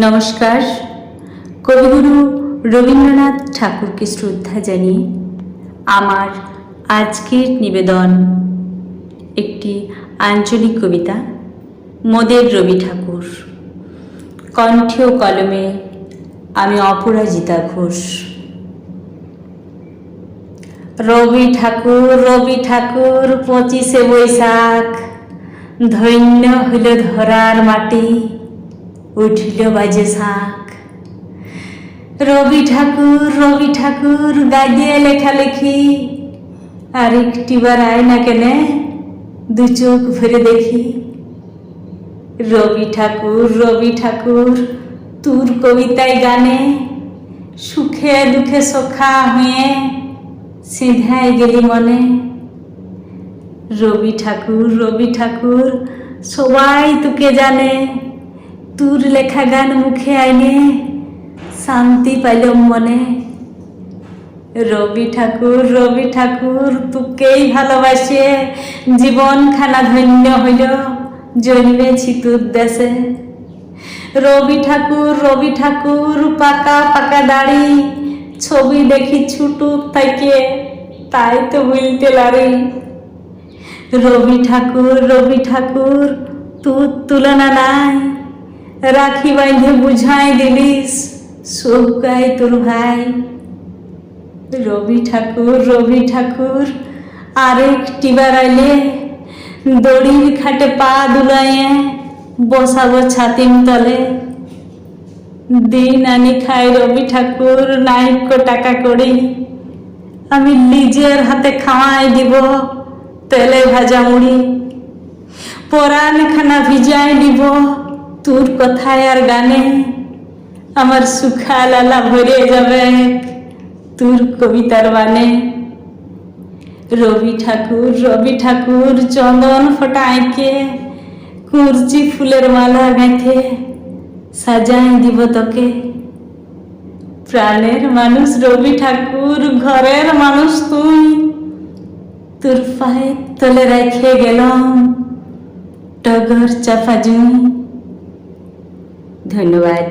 নমস্কার। কবিগুরু রবীন্দ্রনাথ ঠাকুরকে শ্রদ্ধা জানিয়ে আমার আজকের নিবেদন একটি আঞ্চলিক কবিতা, মোদের রবি ঠাকুর। কণ্ঠে ও কলমে আমি অপরাজিতা ঘোষ। রবি ঠাকুর রবি ঠাকুর, পঁচিশে বৈশাখ, ধন্য হইল ধরার মাটি। উঠিল বাজে শাক। রবি ঠাকুর রবি ঠাকুর গাইয়ে লেখালেখি। আর একটি বার আয় না কেনে, দু চোখ ভরে দেখি। রবি ঠাকুর রবি ঠাকুর, তোর কবিতায় গানে। সুখে দুঃখে সখা হয়ে সিধাই গেলি মনে। রবি ঠাকুর রবি ঠাকুর, সবাই তোকে জানে। তোর লেখা গান মুখে আইনে, শান্তি পাইলাম মনে। রবি ঠাকুর রবি ঠাকুর, তোকেই ভালোবাসে। জীবন খানা ধন্য হইল, জন্মেছি তোর দেশে। রবি ঠাকুর রবি ঠাকুর, পাকা পাকা দাড়ি। ছবি দেখি ছুটু থেকে তাই তো বলতে লারি। রবি ঠাকুর রবি ঠাকুর, তোর তুলনা নাই। রাখি বাইন্ধে বুঝাই দিলিস সৌকাই তোর ভাই রবি ঠাকুর রবি ঠাকুর আরেকটি আইলে দড়ির খাটে পা দুলাইয়ে বসাবো ছাতিম তলে দিন আনি খাই রবি ঠাকুর নাইক টাকা করি আমি নিজের হাতে খাওয়াই দিব তেলে ভাজা মুড়ি পরাণ খানা ভিজাই দিব তোর কথায় আর গানে আমার সুখা লালা ভরে যাবে। তোর কবিতার বানে রবি ঠাকুর রবি ঠাকুর, চন্দন ফটাইকে কুরচি ফুলের মালা গেঁথে সাজাই দিব তোকে। প্রাণের মানুষ রবি ঠাকুর, ঘরের মানুষ তুই। তোর পায়ের তলে রেখে গেলাম, টগর চাপা জুঁই ধন্যবাদ।